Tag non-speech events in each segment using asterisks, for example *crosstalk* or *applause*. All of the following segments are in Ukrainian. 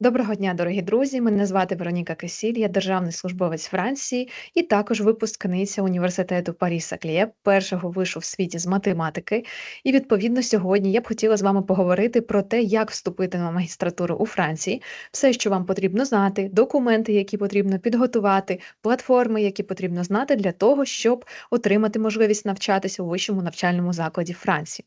Доброго дня, дорогі друзі! Мене звати Вероніка Кисіль, я державний службовець Франції і також випускниця університету Парі Саклє, першого вишу в світі з математики. І відповідно сьогодні я б хотіла з вами поговорити про те, як вступити на магістратуру у Франції, все, що вам потрібно знати, документи, які потрібно підготувати, платформи, які потрібно знати для того, щоб отримати можливість навчатися у вищому навчальному закладі Франції.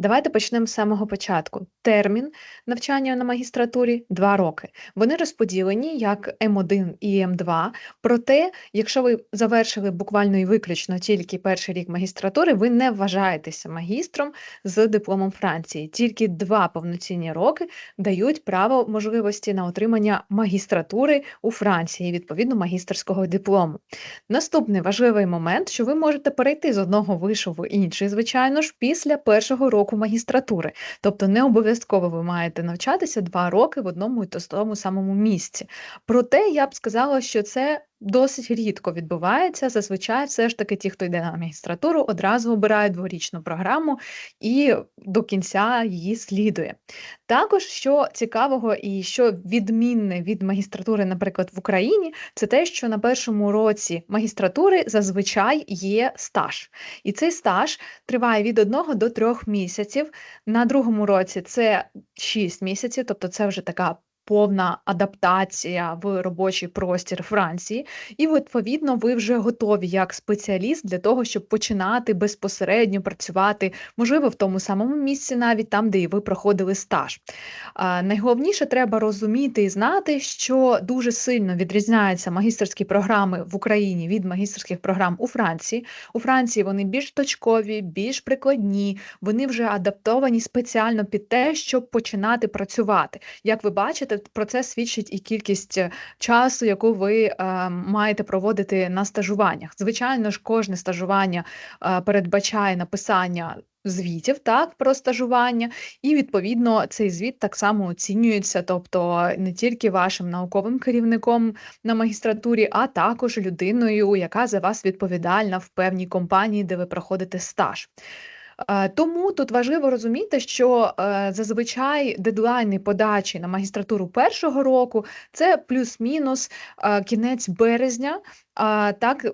Давайте почнемо з самого початку. Термін навчання на магістратурі 2 роки. Вони розподілені як М1 і М2. Проте, якщо ви завершили буквально і виключно тільки перший рік магістратури, ви не вважаєтеся магістром з дипломом Франції. Тільки два повноцінні роки дають право можливості на отримання магістратури у Франції, відповідно магістерського диплому. Наступний важливий момент, що ви можете перейти з одного вишу в інший, звичайно ж, після першого року року магістратури. Тобто не обов'язково ви маєте навчатися два роки в одному і тому самому місці. Проте я б сказала, що це Досить рідко відбувається. Зазвичай все ж таки ті, хто йде на магістратуру, одразу обирають дворічну програму і до кінця її слідує. Також, що цікавого і що відмінне від магістратури, наприклад, в Україні, це те, що на першому році магістратури зазвичай є стаж. І цей стаж триває від одного до трьох місяців. На другому році це 6 місяців, тобто це вже така повна адаптація в робочий простір Франції, і відповідно ви вже готові як спеціаліст для того, щоб починати безпосередньо працювати, можливо, в тому самому місці, навіть там, де і ви проходили стаж. Найголовніше треба розуміти і знати, що дуже сильно відрізняються магістерські програми в Україні від магістерських програм у Франції. У Франції вони більш точкові, більш прикладні, вони вже адаптовані спеціально під те, щоб починати працювати. Як ви бачите, про це свідчить і кількість е, часу, яку ви е, маєте проводити на стажуваннях. Звичайно ж, кожне стажування е, передбачає написання. Звітів так про стажування, і відповідно цей звіт так само оцінюється, тобто не тільки вашим науковим керівником на магістратурі, а також людиною, яка за вас відповідальна в певній компанії, де ви проходите стаж. Е, тому тут важливо розуміти, що е, зазвичай дедлайни подачі на магістратуру першого року це плюс-мінус е, кінець березня. Так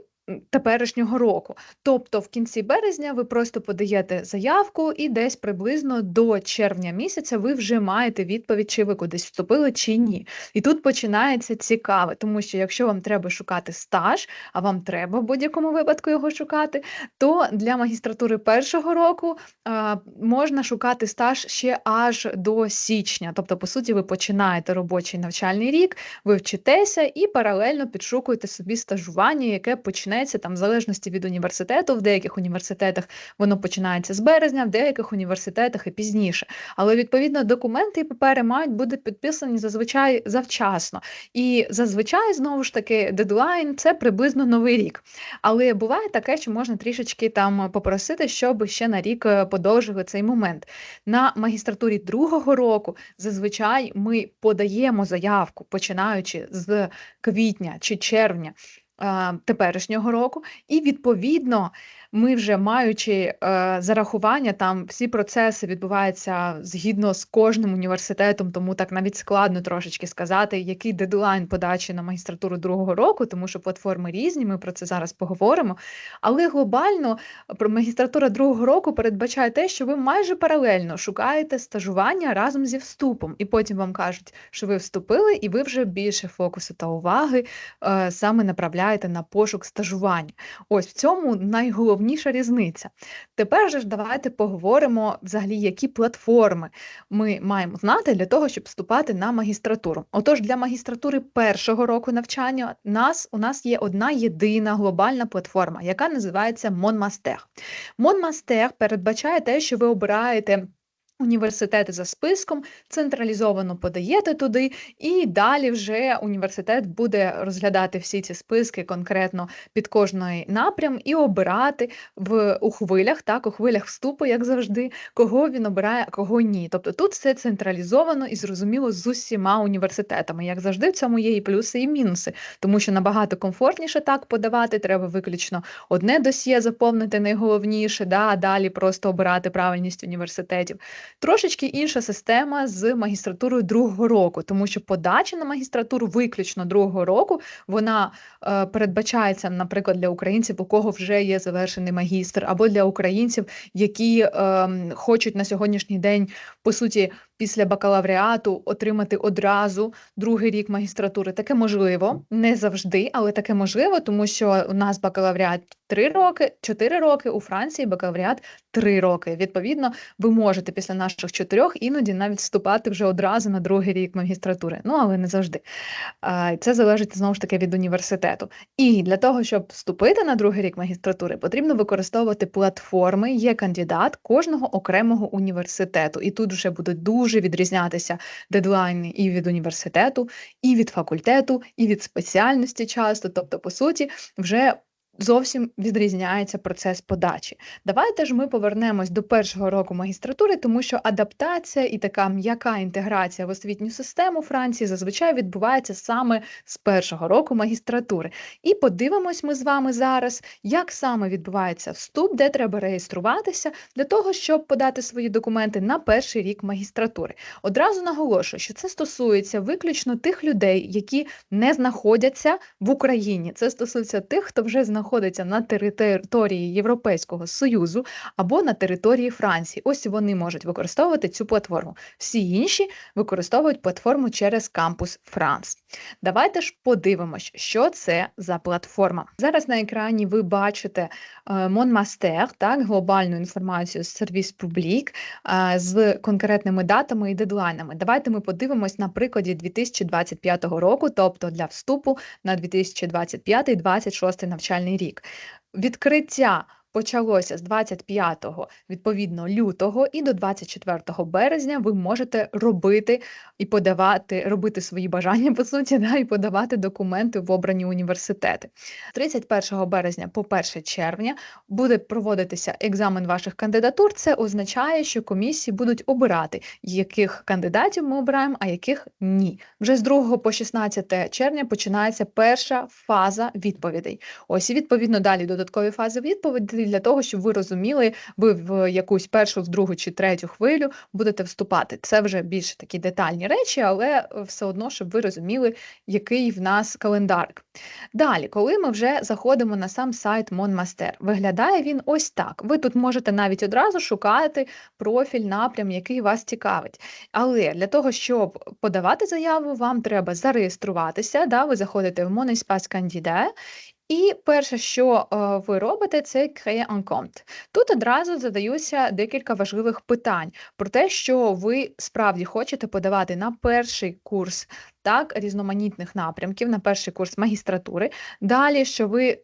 теперішнього року. Тобто в кінці березня ви просто подаєте заявку, і десь приблизно до червня місяця ви вже маєте відповідь, чи ви кудись вступили, чи ні. І тут починається цікаве, тому що якщо вам треба шукати стаж, а вам треба в будь-якому випадку його шукати, то для магістратури першого року а, можна шукати стаж ще аж до січня. Тобто, по суті, ви починаєте робочий навчальний рік, ви вчитеся і паралельно підшукуєте собі стажування, яке почне почнеться там в залежності від університету. В деяких університетах воно починається з березня, в деяких університетах і пізніше. Але відповідно документи і папери мають бути підписані зазвичай завчасно. І зазвичай знову ж таки дедлайн це приблизно новий рік. Але буває таке, що можна трішечки там попросити, щоб ще на рік е, подовжили цей момент. На магістратурі другого року зазвичай ми подаємо заявку, починаючи з квітня чи червня теперішнього року, і відповідно ми вже маючи е, зарахування, там всі процеси відбуваються згідно з кожним університетом, тому так навіть складно трошечки сказати, який дедлайн подачі на магістратуру другого року, тому що платформи різні, ми про це зараз поговоримо. Але глобально про магістратура другого року передбачає те, що ви майже паралельно шукаєте стажування разом зі вступом, і потім вам кажуть, що ви вступили, і ви вже більше фокусу та уваги е, саме направляєте на пошук стажування. Ось в цьому найголовніше найголовніша різниця. Тепер же ж давайте поговоримо взагалі, які платформи ми маємо знати для того, щоб вступати на магістратуру. Отож, для магістратури першого року навчання нас, у нас є одна єдина глобальна платформа, яка називається Монмастер. Монмастер передбачає те, що ви обираєте. Університети за списком централізовано подаєте туди, і далі вже університет буде розглядати всі ці списки конкретно під кожний напрям і обирати в у хвилях, так, у хвилях вступу, як завжди, кого він обирає, а кого ні. Тобто тут все централізовано і зрозуміло з усіма університетами. Як завжди, в цьому є і плюси, і мінуси, тому що набагато комфортніше так подавати, треба виключно одне досьє заповнити найголовніше, да, а далі просто обирати правильність університетів. Трошечки інша система з магістратурою другого року, тому що подача на магістратуру виключно другого року вона е, передбачається, наприклад, для українців, у кого вже є завершений магістр, або для українців, які е, хочуть на сьогоднішній день по суті після бакалавріату отримати одразу другий рік магістратури. Таке можливо, не завжди, але таке можливо, тому що у нас бакалавріат 3 роки, 4 роки, у Франції бакалавріат 3 роки. Відповідно, ви можете після наших чотирьох іноді навіть вступати вже одразу на другий рік магістратури. Ну, але не завжди. Це залежить знову ж таки від університету. І для того, щоб вступити на другий рік магістратури, потрібно використовувати платформи, є кандидат кожного окремого університету. І тут вже будуть дуже відрізнятися дедлайни і від університету, і від факультету, і від спеціальності часто. Тобто, по суті, вже Зовсім відрізняється процес подачі. Давайте ж ми повернемось до першого року магістратури, тому що адаптація і така м'яка інтеграція в освітню систему Франції зазвичай відбувається саме з першого року магістратури. І подивимось ми з вами зараз, як саме відбувається вступ, де треба реєструватися для того, щоб подати свої документи на перший рік магістратури. Одразу наголошую, що це стосується виключно тих людей, які не знаходяться в Україні. Це стосується тих, хто вже знаходиться знаходиться на території Європейського Союзу або на території Франції. Ось вони можуть використовувати цю платформу. Всі інші використовують платформу через Campus France. Давайте ж подивимось, що це за платформа. Зараз на екрані ви бачите Монмастер, так, глобальну інформацію з сервіс Публік з конкретними датами і дедлайнами. Давайте ми подивимось на прикладі 2025 року, тобто для вступу на 2025-2026 навчальний рік. Відкриття почалося з 25 відповідно лютого, і до 24 березня ви можете робити і подавати, робити свої бажання по суті, да, і подавати документи в обрані університети. 31 березня по 1 червня буде проводитися екзамен ваших кандидатур. Це означає, що комісії будуть обирати, яких кандидатів ми обираємо, а яких ні. Вже з 2 по 16 червня починається перша фаза відповідей. Ось і відповідно далі додаткові фази відповідей для того, щоб ви розуміли, ви в якусь першу, в другу чи третю хвилю будете вступати. Це вже більш такі детальні речі, але все одно, щоб ви розуміли, який в нас календарик. Далі, коли ми вже заходимо на сам сайт Монмастер, виглядає він ось так. Ви тут можете навіть одразу шукати профіль, напрям, який вас цікавить. Але для того, щоб подавати заяву, вам треба зареєструватися. Да? Ви заходите в Mon Espace Candidat і перше, що е, ви робите, це créer un compte. Тут одразу задаються декілька важливих питань про те, що ви справді хочете подавати на перший курс так, різноманітних напрямків, на перший курс магістратури. Далі, що ви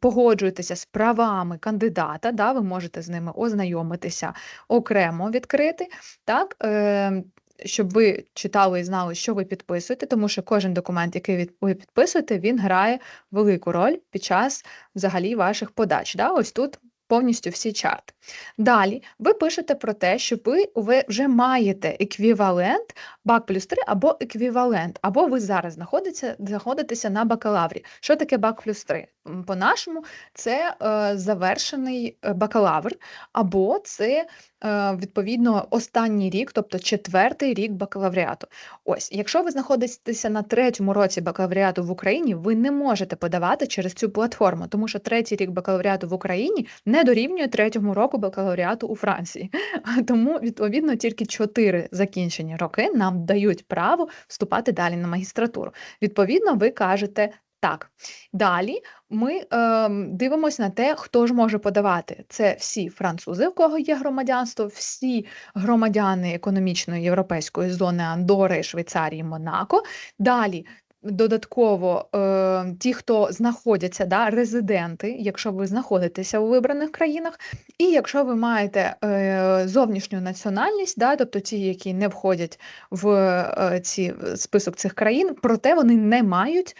погоджуєтеся з правами кандидата, да, ви можете з ними ознайомитися окремо відкрити. так, е, щоб ви читали і знали, що ви підписуєте, тому що кожен документ, який ви підписуєте, він грає велику роль під час взагалі ваших подач. Да? Ось тут повністю всі чарти. Далі ви пишете про те, що ви вже маєте еквівалент бак плюс 3 або еквівалент, або ви зараз знаходитеся, знаходитеся на бакалаврі. Що таке бак плюс 3? По-нашому, це е, завершений е, бакалавр, або це е, відповідно останній рік, тобто четвертий рік бакалавріату. Ось, якщо ви знаходитеся на третьому році бакалавріату в Україні, ви не можете подавати через цю платформу, тому що третій рік бакалавріату в Україні не дорівнює третьому року бакалавріату у Франції. *laughs* Тому, відповідно, тільки чотири закінчені роки нам дають право вступати далі на магістратуру. Відповідно, ви кажете. Так, далі ми е, дивимося на те, хто ж може подавати. Це всі французи, в кого є громадянство, всі громадяни економічної європейської зони Андори, Швейцарії, Монако. Далі Додатково е, ті, хто знаходяться, да, резиденти, якщо ви знаходитеся у вибраних країнах, і якщо ви маєте е, зовнішню національність, да, тобто ті, які не входять в е, ці список цих країн, проте вони не мають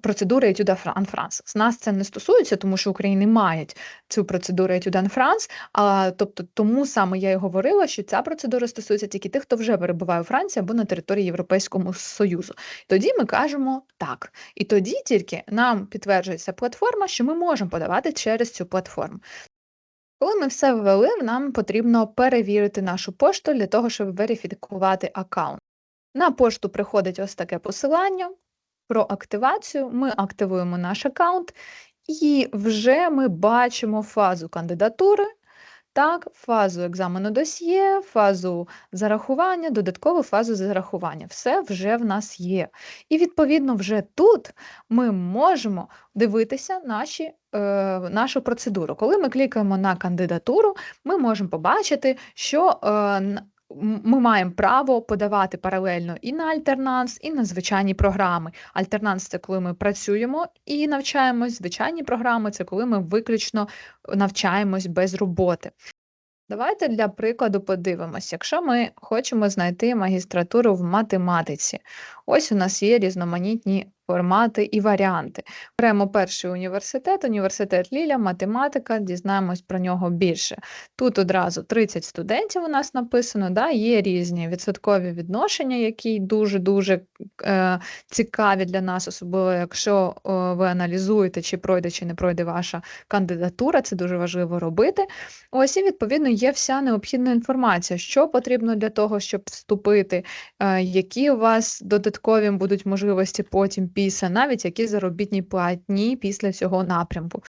процедури Етюда France. З нас це не стосується, тому що України мають цю процедуру Етюда France, а тобто тому саме я і говорила, що ця процедура стосується тільки тих, хто вже перебуває у Франції або на території Європейського Союзу. Тоді ми кажемо так. І тоді тільки нам підтверджується платформа, що ми можемо подавати через цю платформу. Коли ми все ввели, нам потрібно перевірити нашу пошту для того, щоб верифікувати аккаунт. На пошту приходить ось таке посилання про активацію. Ми активуємо наш аккаунт, і вже ми бачимо фазу кандидатури, так, фазу екзамену досьє, фазу зарахування, додаткову фазу зарахування. Все вже в нас є. І відповідно вже тут ми можемо дивитися наші, е, нашу процедуру. Коли ми клікаємо на кандидатуру, ми можемо побачити, що е, ми маємо право подавати паралельно і на альтернанс, і на звичайні програми. Альтернанс це коли ми працюємо і навчаємось, звичайні програми це коли ми виключно навчаємось без роботи. Давайте для прикладу подивимось, якщо ми хочемо знайти магістратуру в математиці, ось у нас є різноманітні формати і варіанти. Беремо перший університет, університет Ліля, математика, дізнаємось про нього більше. Тут одразу 30 студентів у нас написано, да, є різні відсоткові відношення, які дуже-дуже е, цікаві для нас, особливо якщо ви аналізуєте, чи пройде, чи не пройде ваша кандидатура, це дуже важливо робити. Ось і відповідно є вся необхідна інформація, що потрібно для того, щоб вступити, е, які у вас додаткові будуть можливості потім після, навіть які заробітні платні після цього напрямку.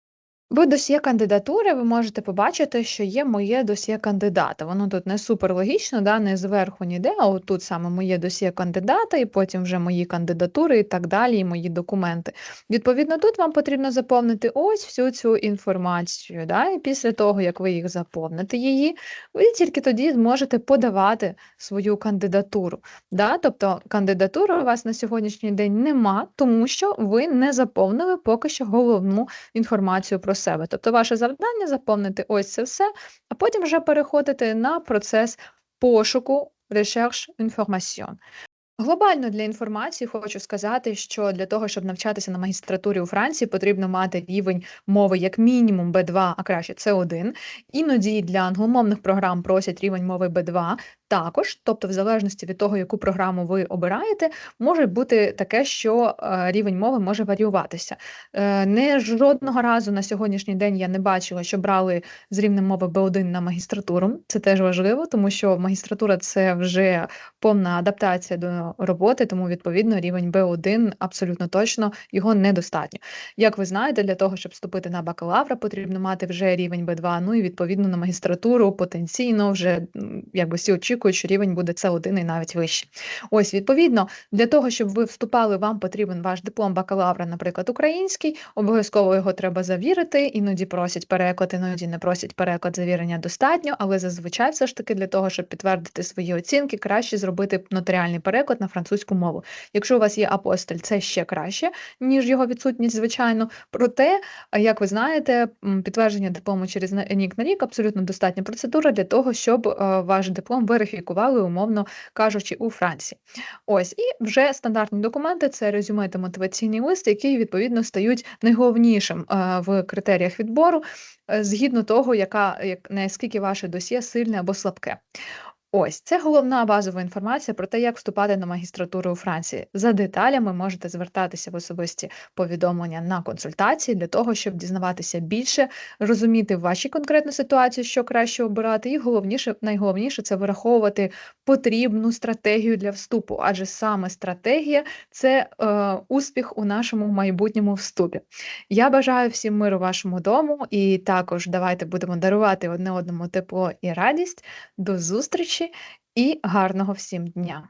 В досьє кандидатури ви можете побачити, що є моє досьє кандидата. Воно тут не супер логічно, да, не зверху ніде, а от тут саме моє досьє кандидата, і потім вже мої кандидатури і так далі, і мої документи. Відповідно, тут вам потрібно заповнити ось всю цю інформацію. Да, і після того, як ви їх заповните її, ви тільки тоді зможете подавати свою кандидатуру. Да? Тобто кандидатури у вас на сьогоднішній день нема, тому що ви не заповнили поки що головну інформацію про себе. Тобто, ваше завдання заповнити ось це все, а потім вже переходити на процес пошуку recherche information. Глобально для інформації хочу сказати, що для того, щоб навчатися на магістратурі у Франції, потрібно мати рівень мови як мінімум B2, а краще C1. Іноді для англомовних програм просять рівень мови B2 також, тобто, в залежності від того, яку програму ви обираєте, може бути таке, що е, рівень мови може варіюватися. Е, Не жодного разу на сьогоднішній день я не бачила, що брали з рівнем мови B1 на магістратуру. Це теж важливо, тому що магістратура це вже повна адаптація до роботи, тому відповідно рівень B1 абсолютно точно його недостатньо. Як ви знаєте, для того, щоб вступити на бакалавра, потрібно мати вже рівень B2, ну і відповідно на магістратуру потенційно вже якби всі очікують, що рівень буде С1 і навіть вище. Ось відповідно для того, щоб ви вступали, вам потрібен ваш диплом бакалавра, наприклад, український. Обов'язково його треба завірити. Іноді просять переклад, іноді не просять переклад. Завірення достатньо, але зазвичай все ж таки для того, щоб підтвердити свої оцінки, краще зробити нотаріальний переклад на французьку мову. Якщо у вас є апостиль, це ще краще, ніж його відсутність, звичайно. Проте, як ви знаєте, підтвердження диплому через рік на рік абсолютно достатня процедура для того, щоб е, ваш диплом верифікували, умовно кажучи, у Франції. Ось і вже стандартні документи це резюме та мотиваційний лист, які відповідно стають найголовнішим е, в критеріях відбору, е, згідно того, яка як наскільки ваше досьє сильне або слабке. Ось це головна базова інформація про те, як вступати на магістратуру у Франції. За деталями можете звертатися в особисті повідомлення на консультації для того, щоб дізнаватися більше, розуміти в вашій конкретній ситуації, що краще обирати, і головніше, найголовніше це вираховувати потрібну стратегію для вступу, адже саме стратегія це е, успіх у нашому майбутньому вступі. Я бажаю всім миру вашому дому, і також давайте будемо дарувати одне одному тепло і радість. До зустрічі і гарного всім дня!